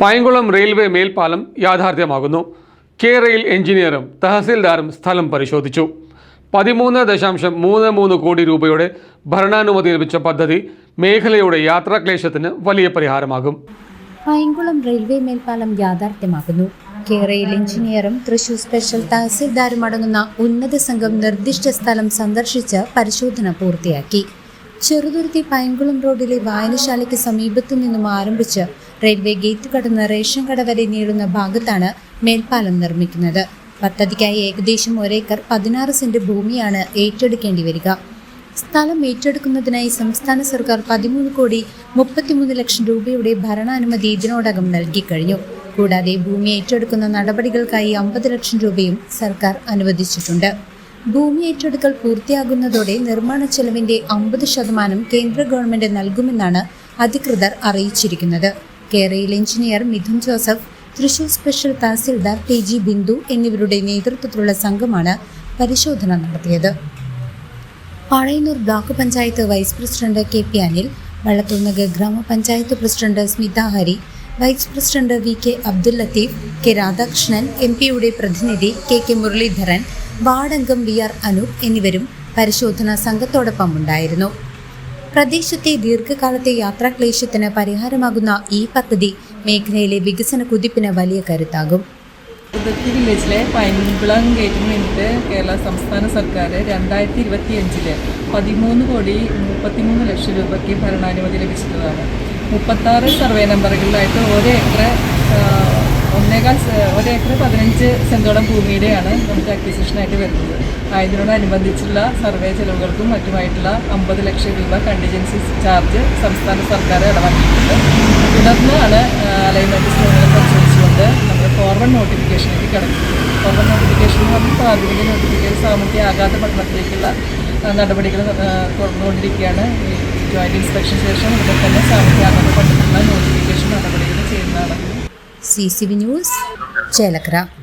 Payankulam railway മേൽപ്പാലം യാഥാർത്ഥ്യമാകുന്നു. K rail എഞ്ചിനീയറും തഹസിൽദാറും സ്ഥലം പരിശോധിച്ചു. പതിമൂന്ന് ദശാംശം മൂന്ന് മൂന്ന് കോടി രൂപയുടെ ഭരണാനുമതി ലഭിച്ച പദ്ധതി മേഖലയുടെ യാത്രാക്ലേശത്തിന് വലിയ പരിഹാരമാകും. പൈങ്കുളം റെയിൽവേ മേൽപ്പാലം യാഥാർത്ഥ്യമാകുന്നു. കേരയിൽ എഞ്ചിനീയറും തൃശൂർ സ്പെഷ്യൽ തഹസിൽദാരും അടങ്ങുന്ന ഉന്നത സംഘം നിർദ്ദിഷ്ട സ്ഥലം സന്ദർശിച്ച് പരിശോധന പൂർത്തിയാക്കി. ചെറുതുരുത്തി പൈങ്കുളം റോഡിലെ വായനശാലയ്ക്ക് സമീപത്തു നിന്നും ആരംഭിച്ച് റെയിൽവേ ഗേറ്റ് കടന്ന് റേഷൻ കട വരെ നീളുന്ന ഭാഗത്താണ് മേൽപ്പാലം നിർമ്മിക്കുന്നത്. പദ്ധതിക്കായി ഏകദേശം ഒരേക്കർ പതിനാറ് സെന്റ് ഭൂമിയാണ് ഏറ്റെടുക്കേണ്ടി വരിക. സ്ഥലം ഏറ്റെടുക്കുന്നതിനായി സംസ്ഥാന സർക്കാർ പതിമൂന്ന് കോടി മുപ്പത്തിമൂന്ന് ലക്ഷം രൂപയുടെ ഭരണാനുമതി ഇതിനോടകം നൽകിക്കഴിഞ്ഞു കൂടാതെ ഭൂമി ഏറ്റെടുക്കുന്ന നടപടികൾക്കായി അമ്പത് ലക്ഷം രൂപയും സർക്കാർ അനുവദിച്ചിട്ടുണ്ട്. ഭൂമി ഏറ്റെടുക്കൽ പൂർത്തിയാകുന്നതോടെ നിർമ്മാണ ചെലവിന്റെ അമ്പത് ശതമാനം കേന്ദ്ര ഗവൺമെന്റ് നൽകുമെന്നാണ് അധികൃതർ അറിയിച്ചിരിക്കുന്നത്. കേരളയിൽ engineer Mithun Joseph Thrissur special tahsildar T G Bindu എന്നിവരുടെ നേതൃത്വത്തിലുള്ള സംഘമാണ് പരിശോധന നടത്തിയത്. Palayannur block panchayat vice president K P Anil Vallathunagar ഗ്രാമപഞ്ചായത്ത് president Smitha Hari vice president V K Abdul Latheef K Radhakrishnan M പിയുടെ പ്രതിനിധി കെ കെ മുരളീധരൻ വാർഡംഗം V R Anoop എന്നിവരും പരിശോധനാ സംഘത്തോടൊപ്പം ഉണ്ടായിരുന്നു പ്രദേശത്തെ ദീർഘകാലത്തെ യാത്രാക്ലേശത്തിന് പരിഹാരമാകുന്ന ഈ പദ്ധതി മേഖലയിലെ വികസന കുതിപ്പിന് വലിയ കരുത്താകും. പുതുക്കി വില്ലേജിലെ പൈൻകുളം ഗേറ്റിന് വേണ്ടിയിട്ട് കേരള സംസ്ഥാന സർക്കാർ രണ്ടായിരത്തി ഇരുപത്തി അഞ്ചിൽ പതിമൂന്ന് കോടി മുപ്പത്തിമൂന്ന് ലക്ഷം രൂപയ്ക്ക് ഭരണാനുമതി ലഭിച്ചിട്ടുള്ളതാണ്. മുപ്പത്താറ് സർവേ നമ്പറുകളിലായിട്ട് ഒരു ഏക്കർ ഒന്നേകാൽ ഒരു ഏക്കർ പതിനഞ്ച് സെന്റോളം ഭൂമിയുടെയാണ് നമുക്ക് അക്വിസിഷനായിട്ട് വരുന്നത്. അതിനോടനുബന്ധിച്ചുള്ള സർവേ ചെലവുകൾക്കും മറ്റുമായിട്ടുള്ള അമ്പത് ലക്ഷം രൂപ കണ്ടിജൻസി ചാർജ് സംസ്ഥാന സർക്കാർ ഇടവാക്കിയിട്ടുണ്ട് തുടർന്നാണ് അലൈൻമെന്റ് സ്റ്റോണുകൾ പരിശോധിച്ചുകൊണ്ട് നമ്മൾ ഫോർവേഡ് നോട്ടിഫിക്കേഷനിലേക്ക് കിടക്കും ഫോർവേഡ് നോട്ടിഫിക്കേഷൻ എന്ന് പറഞ്ഞാൽ പ്രാഥമിക നോട്ടിഫിക്കേഷൻ സാമൂഹ്യ ആഘാത പഠനത്തിലേക്കുള്ള നടപടികൾ തുറന്നുകൊണ്ടിരിക്കുകയാണ് ജോയിന്റ് ഇൻസ്പെക്ഷൻ ശേഷം ഉടൻ തന്നെ സാമൂഹ്യ ആഘാത പഠനത്തിലുള്ള നോട്ടിഫിക്കേഷൻ നടപടികൾ ചെയ്യുന്നതാണ്. C C V news Chelakkara.